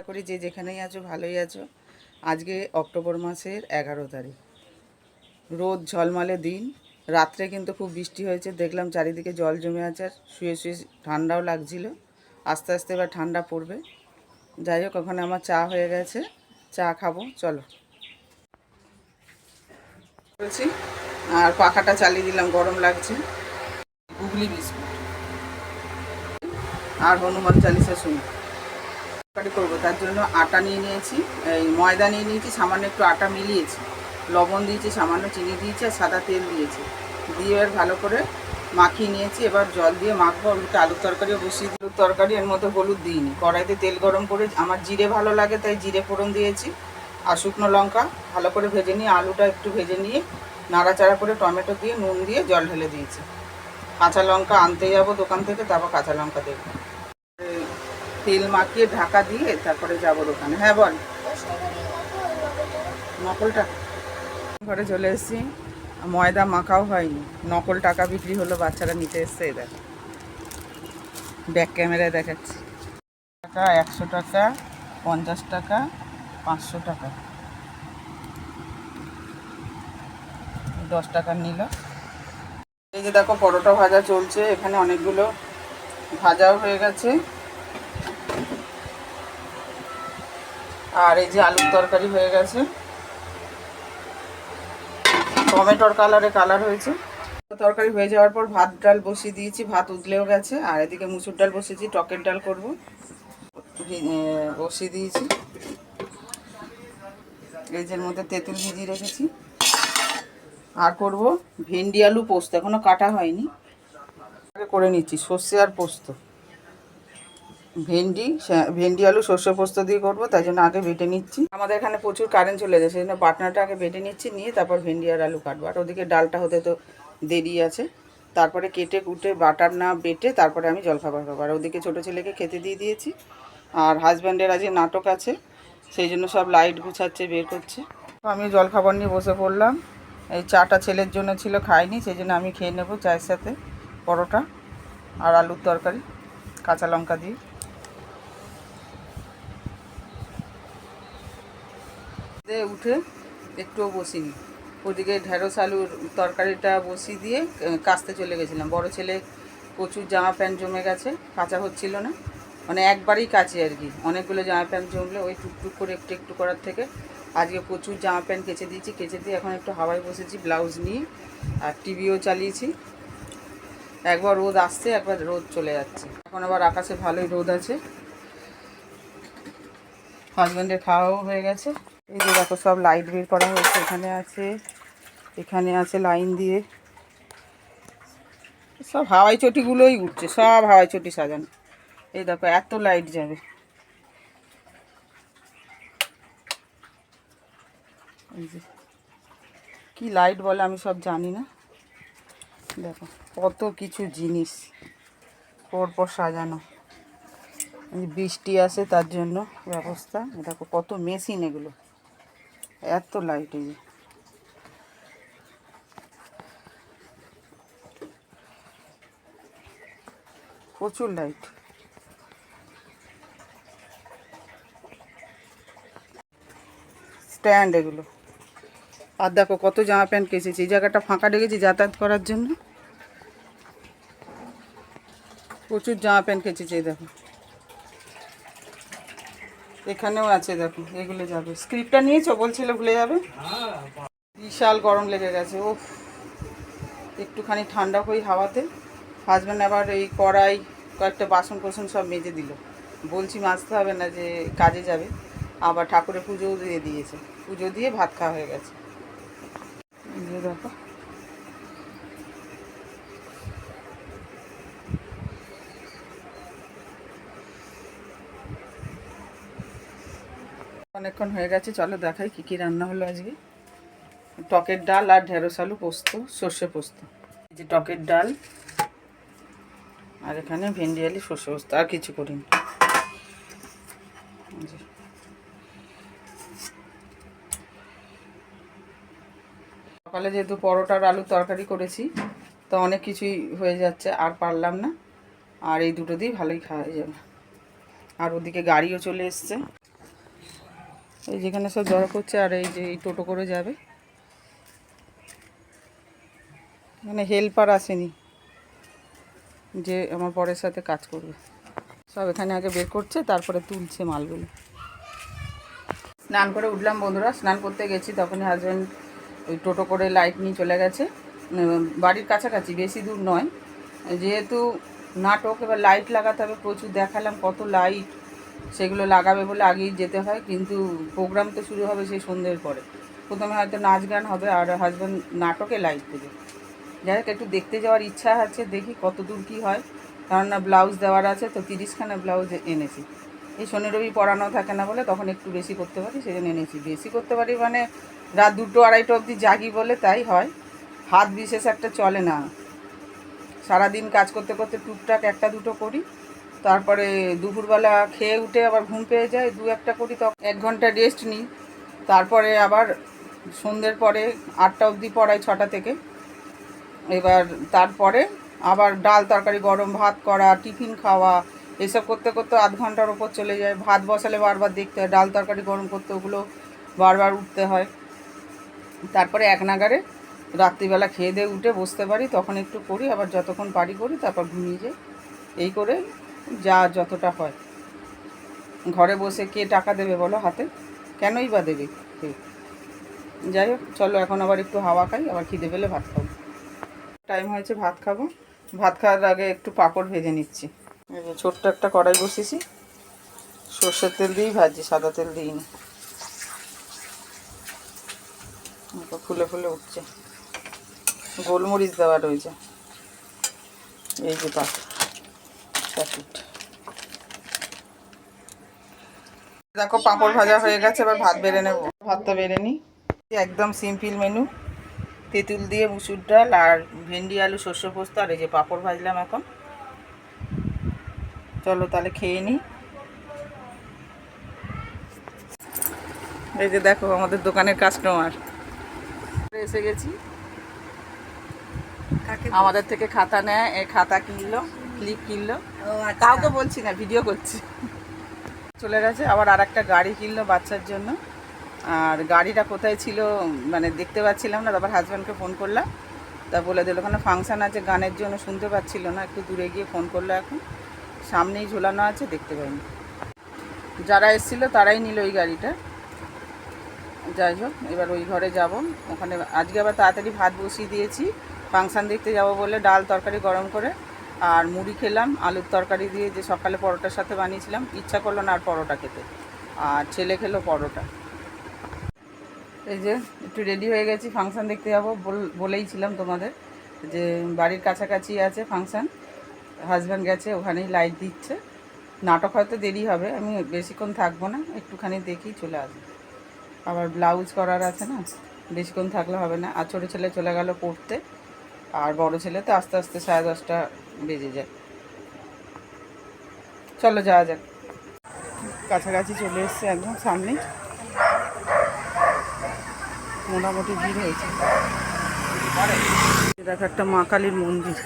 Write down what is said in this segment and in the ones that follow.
আশা করি যে যেখানেই আছো, ভালোই আছো। আজকে অক্টোবর মাসের এগারো তারিখ। রোদ ঝলমলে দিন। রাত্রে কিন্তু খুব বৃষ্টি হয়েছে। দেখলাম চারিদিকে জল জমে আছে আর শুয়ে শুয়ে ঠান্ডাও লাগছিল। আস্তে আস্তে এবার ঠান্ডা পড়বে। যাই হোক, ওখানে আমার চা হয়ে গেছে। চা খাব, চলো। করেছি আর পাখাটা চালিয়ে দিলাম, গরম লাগছে। Googly biscuit. আর হনুমান চালিসা শুনি। তরকারি করব। তার জন্য আটা নিয়ে নিয়েছি, এই ময়দা নিয়ে নিয়েছি, সামান্য একটু আটা মিলিয়েছি। লবণ দিয়েছি, সামান্য চিনি দিয়েছি আর সাদা তেল দিয়েছি। দিয়ে এবার ভালো করে মাখিয়ে নিয়েছি। এবার জল দিয়ে মাখবো। ওটা আলুর তরকারিও বসিয়ে আলুর তরকারি এর মধ্যে হলুদ দিইনি। কড়াইতে তেল গরম করে আমার জিরে ভালো লাগে, তাই জিরে ফোড়ন দিয়েছি আর শুকনো লঙ্কা ভালো করে ভেজে নিয়ে আলুটা একটু ভেজে নিয়ে নাড়াচাড়া করে টমেটো দিয়ে নুন দিয়ে জল ঢেলে দিয়েছি। কাঁচা লঙ্কা আনতে যাব দোকান থেকে, তারপর কাঁচা লঙ্কা দেবো। তেল মাখিয়ে ঢাকা দিয়ে তারপরে যাব দোকানে। হ্যাঁ বল। নকল ঘরে চলে এসেছি। ময়দা মাখাও হয়নি। নকল টাকা বিক্রি হলো, বাচ্চারা নিতে এসছে, এই দেখ। ব্যাক ক্যামেরায় দেখাচ্ছি। টাকা একশো টাকা, পঞ্চাশ টাকা, পাঁচশো টাকা। দশ টাকার নিল। এই যে দেখো, পরোটা ভাজা চলছে। এখানে অনেকগুলো ভাজাও হয়ে গেছে। আর এই যে আলুর তরকারি হয়ে গেছে। টমেটোর কালারে কালার হয়েছে। তরকারি হয়ে যাওয়ার পর ভাত ডাল বসিয়ে দিয়েছি, ভাত উতলেও গেছে। আর এদিকে মুসুর ডাল বসিয়েছি, টকের ডাল করব। বসিয়ে দিয়েছি। যে মধ্যে তেঁতুল ভিজিয়ে রেখেছি। আর করব ভেন্ডি আলু পোস্ত, এখনও কাটা হয়নি। করে নিচ্ছি, সর্ষে আর পোস্ত। ভেন্ডি ভেন্ডি, আলু, সর্ষে পোস্ত দিয়ে করব, তাই জন্য আগে বেটে নিচ্ছি। আমাদের এখানে প্রচুর কারেন্ট চলে যায় সেই জন্য বাটনাটা আগে বেটে নিচ্ছি, নিয়ে তারপর ভেন্ডি আর আলু কাটবো। আর ওদিকে ডালটা হতে তো দেরি আছে। তারপরে কেটে কুটে বাটার না বেটে তারপরে আমি জলখাবার খাব। আর ওদিকে ছোটো ছেলেকে খেতে দিয়ে দিয়েছি। আর হাজব্যান্ডের আজকে নাটক আছে, সেই জন্য সব লাইট গুছাচ্ছে, বের করছে। আমি জলখাবার নিয়ে বসে পড়লাম। এই চাটা ছেলের জন্য ছিল, খাইনি, সেই জন্য আমি খেয়ে নেব চায়ের সাথে, পরোটা আর আলুর তরকারি, কাঁচা লঙ্কা দিয়ে। দিয়ে উঠে একটুও বসিনি। ওদিকে ঢেঁড়স আলুর তরকারিটা বসিয়ে দিয়ে কাচতে চলে গেছিলাম। বড় ছেলে প্রচুর জামা প্যান্ট জমে গেছে, কাঁচা হচ্ছিল না। মানে একবারই কাচি আর কি। অনেকগুলো জামা প্যান্ট জমলে ওই টুকটুক করে একটু একটু করার থেকে আজকে প্রচুর জামা প্যান্ট কেচে দিয়েছি, কেচে দিয়ে এখন একটু হাওয়ায় বসেছি, ব্লাউজ নিয়ে আর টিভিও চালিয়েছি। একবার রোদ আসছে, একবার রোদ চলে যাচ্ছে। এখন আবার আকাশে ভালোই রোদ আছে। হাজব্যান্ডের খাওয়াও হয়ে গেছে। এই যে দেখো সব লাইট বের করা হয়েছে, এখানে আছে এখানে আছে লাইন দিয়ে। সব হাওয়াই চটিগুলোই উঠছে, সব হাওয়াই চটি সাজানো। এই দেখো, এত লাইট যাবে। যে, কি লাইট বলে আমি সব জানি না। দেখো, কত কিছু জিনিস পরপর সাজানো। বৃষ্টি আসে তার জন্য ব্যবস্থা। দেখো, কত মেশিন এগুলো। এত লাইট এই যে। প্রচুর লাইট স্ট্যান্ড এগুলো আর দেখো কত জামা প্যান্ট কেচেছি এই জায়গাটা ফাঁকা রেখেছি যাতায়াত করার জন্য প্রচুর জামা প্যান্ট কেচেছি এই দেখো এখানেও আছে, দেখো, এগুলো যাবে। স্ক্রিপ্টটা নিয়েছো? বলছিল ভুলে যাবে? বিশাল গরম লেগে গেছে ও একটুখানি ঠান্ডা হই হাওয়াতে। হাজব্যান্ড আবার এই কড়াই, কয়েকটা বাসন কোসন সব মেজে দিল। বলছি মাজতে হবে না যে কাজে যাবে। আবার ঠাকুরের পুজোও দিয়ে দিয়েছে। পুজো দিয়ে ভাত খাওয়া হয়ে গেছে। দেখো অনেকক্ষণ হয়ে গেছে, চলো দেখাই কী কী রান্না হলো আজকে। টকের ডাল আর ঢেঁড়স আলু পোস্ত, সর্ষে পোস্ত। এই যে টকের ডাল, আর এখানে ভেন্ডি, আলু, সর্ষে পোস্ত, আর কিছু করিনি। সকালে যেহেতু পরোটার আলু তরকারি করেছি, তো অনেক কিছুই হয়ে যাচ্ছে, আর পারলাম না। আর এই দুটো দিয়ে ভালোই খাওয়া যাবে। আর ওদিকে গাড়িও চলে এসছে। এই যেখানে সব জড়ো করছে আর এই যে এই টোটো করে যাবে। মানে হেল্পার আসেনি, যে আমার পরের সাথে কাজ করবে। সব এখানে আগে বের করছে, তারপরে তুলছে মালগুলো। স্নান করে উঠলাম বন্ধুরা, স্নান করতে গেছি, তখনই হাজব্যান্ড ওই টোটো করে লাইট নিয়ে চলে গেছে। বাড়ির কাছাকাছি, বেশি দূর নয়। যেহেতু নাটক, এবার লাইট লাগাতে হবে, প্রচুর দেখালাম কত লাইট সেগুলো লাগাবে বলে আগেই যেতে হয়, কিন্তু প্রোগ্রাম তো শুরু হবে সেই সন্ধ্যের পরে। প্রথমে হয়তো নাচ গান হবে আর হাজব্যান্ড নাটকে লাইভ দেবে। যাই হোক, একটু দেখতে যাওয়ার ইচ্ছা আছে, দেখি কত দূর কী হয়। কারণ না ব্লাউজ দেওয়ার আছে, তো তিরিশখানা ব্লাউজ এনেছি। এই শনি রবি পড়ানো থাকে না বলে তখন একটু বেশি করতে পারি, সেজন্য এনেছি। বেশি করতে পারি মানে রাত দুটো, আড়াইটো অবধি জাগি বলে তাই হয়। হাত বিশেষ একটা চলে না। সারাদিন কাজ করতে করতে টুকটাক একটা দুটো করি। তারপরে দুপুরবেলা খেয়ে উঠে আবার ঘুম পেয়ে যায়, দু একটা করি তখন। এক ঘণ্টা রেস্ট নিই। তারপরে আবার সন্ধ্যের পরে আটটা অবধি পড়াই ছটা থেকে। এবার তারপরে আবার ডাল তরকারি, গরম ভাত করা, টিফিন খাওয়া, এসব করতে করতে আধ ঘণ্টার ওপর চলে যায়। ভাত বসালে বারবার দেখতে হয়, ডাল তরকারি গরম করতে ওগুলো বারবার উঠতে হয়। তারপরে এক নাগারে রাত্রিবেলা খেয়ে দিয়ে উঠে বসতে পারি, তখন একটু করি, আবার যতক্ষণ পারি করি, তারপর ঘুমিয়ে যাই। এই করে যা যতটা হয়। ঘরে বসে কে টাকা দেবে বলো হাতে? কেনই বা দেবে যাই হোক, চলো এখন আবার একটু হাওয়া খাই, আবার খিদে পেলে ভাত খাব। টাইম হয়েছে, ভাত খাব। ভাত খাওয়ার আগে একটু পাঁপড় ভেজে নিচ্ছি। ছোট্ট একটা কড়াই বসিয়েছি। সর্ষের তেল দিয়েই ভাজি সাদা তেল দিইনি। ফুলে ফুলে উঠছে। গোলমরিচ দেওয়া রয়েছে। এই যে পাঁচ প্যাকেট দেখো পাঁপড় ভাজা হয়ে গেছে এবার ভাত বেড়ে নেব। ভাতটা বেড়ে নিই। একদম সিম্পল মেনু। তেঁতুল দিয়ে মুসুর ডাল আর ভেন্ডি আলু শস্য পোস্ত আর এই যে পাঁপড় ভাজলাম এখন। চলো তাহলে খেয়ে নিই। এই যে দেখো আমাদের দোকানের কাস্টমার এসে গেছি। আমাদের থেকে খাতা নেয় খাতা কিনলো। ক্লিপ কিনলো। কাউকে বলছি না ভিডিও করছি। চলে গেছে আবার আর একটা গাড়ি কিনলো বাচ্চার জন্য। আর গাড়িটা কোথায় ছিল মানে দেখতে পাচ্ছিলাম না তারপর হাজব্যান্ডকে ফোন করলাম। তা বলে দিল ওখানে ফাংশান আছে গানের জন্য শুনতে পাচ্ছিল না একটু দূরে গিয়ে ফোন করল এখন। সামনেই ঝোলানো আছে দেখতে পাইনি যারা এসেছিল তারাই নিল ওই গাড়িটা। যাই হোক এবার ওই ঘরে যাব। ওখানে আজকে আবার তাড়াতাড়ি ভাত বসিয়ে দিয়েছি। ফাংশান দেখতে যাব বলে ডাল তরকারি গরম করে। আর মুড়ি খেলাম, আলুর তরকারি দিয়ে যে সকালে পরোটার সাথে বানিয়েছিলাম, ইচ্ছা করল না আর পরোটা খেতে। আর ছেলে খেলো পরোটা। এই যে, একটু রেডি হয়ে গেছি ফাংশান দেখতে যাব। বল- বলেইছিলাম তোমাদের যে বাড়ির কাছাকাছি আছে ফাংশান হাজব্যান্ড গেছে, ওখানেই লাইট দিচ্ছে। নাটক হয়তো দেরি হবে, আমি বেশিক্ষণ থাকব না, একটুখানি দেখি চলে আসব। আবার ব্লাউজ করার আছে না, বেশিক্ষণ থাকলে হবে না। আর ছোটো ছেলে চলে গেল পড়তে, আর বড় ছেলে তো আস্তে আস্তে সাড়ে দশটা বেজে যায়। চলো যাওয়া যাক। কাছাকাছি চলে এসছে একদম সামনে। মোটামুটি ভিড় হয়েছে। দেখো একটা মা কালীর মন্দির।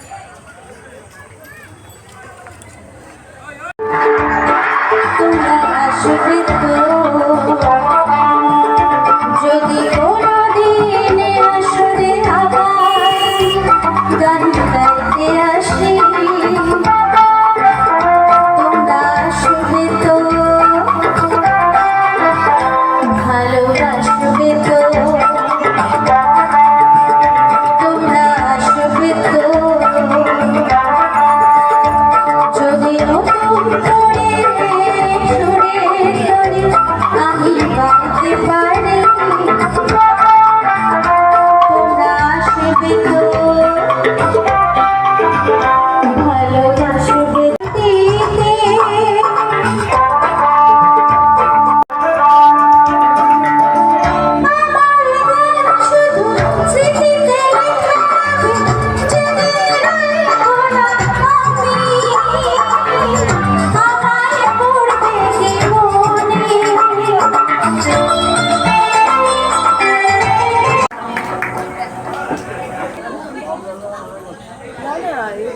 我哋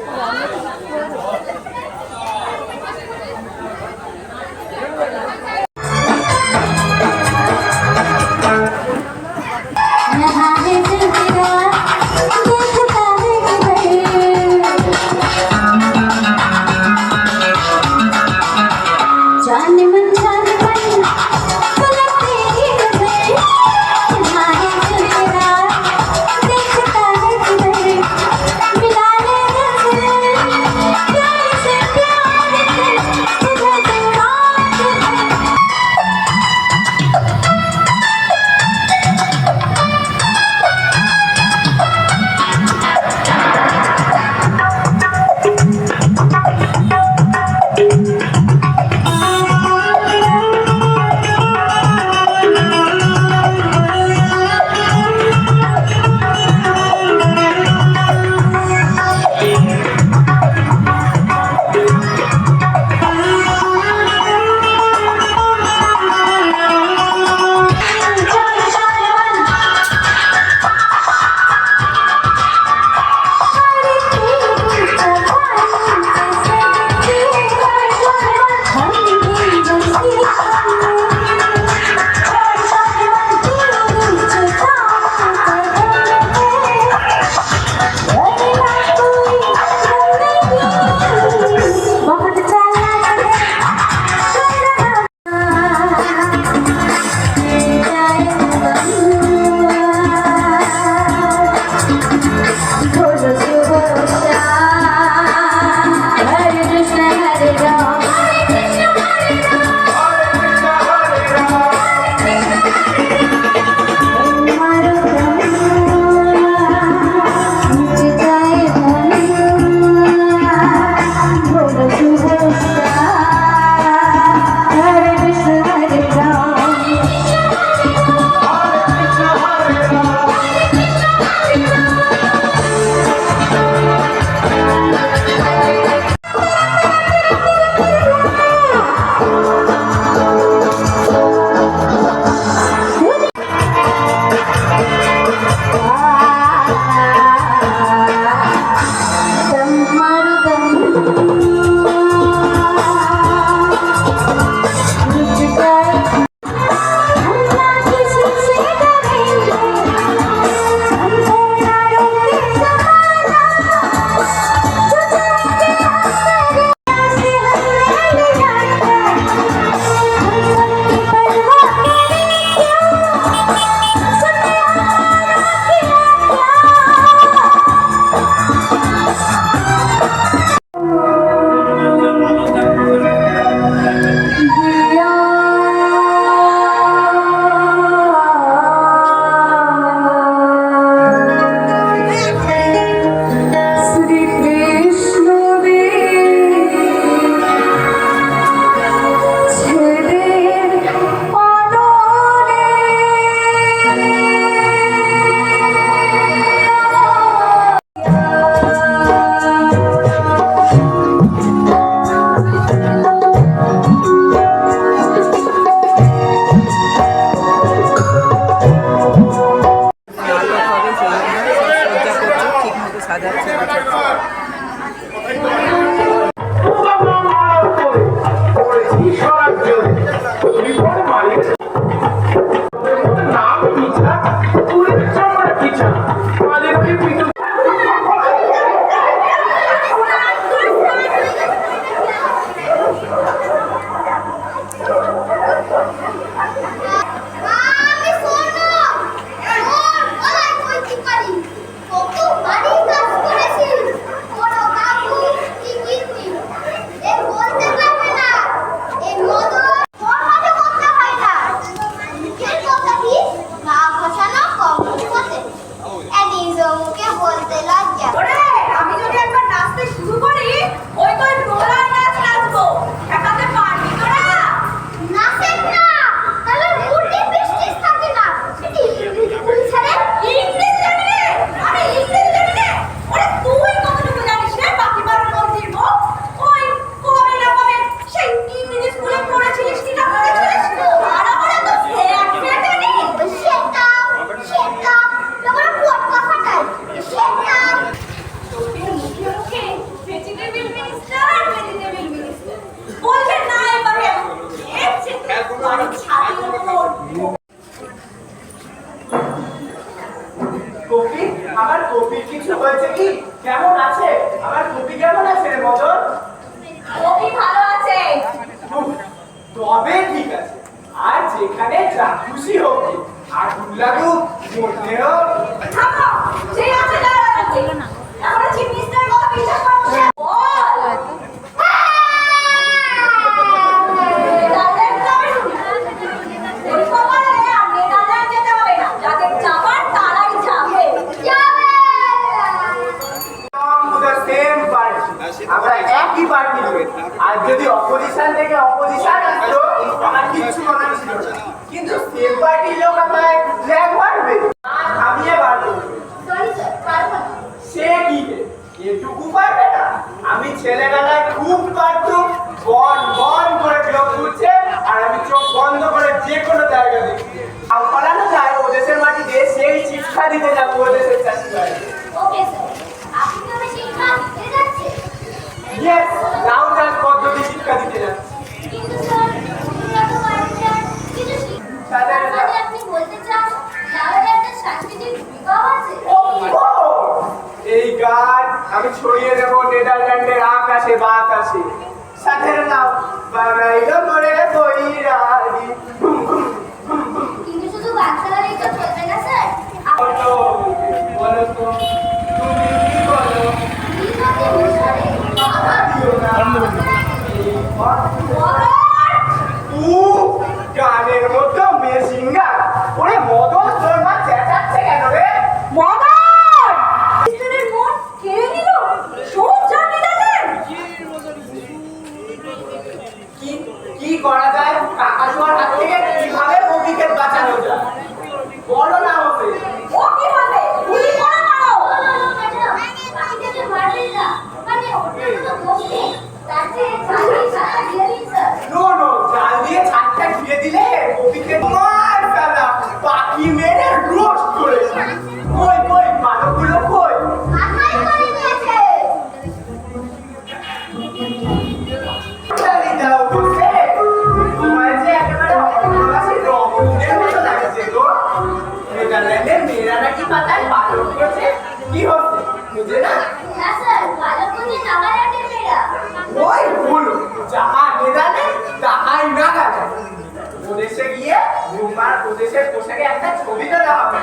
话，如果个，খুশি হোক আগুন লাগুক মরতে হোক পার্টির লোক আমায় ড্র্যাগ মারবে? আমিও পারব সে কি এটুকু পারবে না? আমি ছেলেবেলায় খুব পারতুম বন বন করে চোখ খুঁজছে আর আমি চোখ বন্ধ করে যে কোনো জায়গা দেখি আর পালানো যায় ও দেশের মাটিতে সেই শিক্ষা দিতে যাব ও দেশের চাষিরা। ওকে আমি ছড়িয়ে দেব নেদারল্যান্ডের আকাশে বাতাসে। সাথে নাও বানাইল মরে বৈরারি কিন্তু মতো কি করা যায় টাকা জোয়ার হাত থেকে কীভাবে মুভিকে বাঁচানো যায়? বলো না পাতায়? পালন করছে কি হচ্ছে? বুঝলে না? প্রদেশে গিয়ে রুমার প্রদেশের পোশাকে একটা ছবি দেওয়া হবে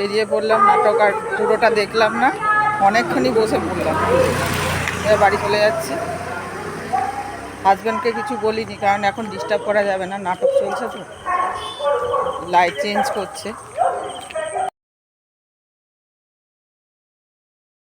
বেরিয়ে পড়লাম নাটক আর পুরোটা দেখলাম না। অনেকক্ষণই বসে পড়লাম। এবার বাড়ি চলে যাচ্ছি। হাজব্যান্ডকে কিছু বলিনি, কারণ এখন ডিস্টার্ব করা যাবে না। নাটক চলছে তো। লাইট চেঞ্জ করছে।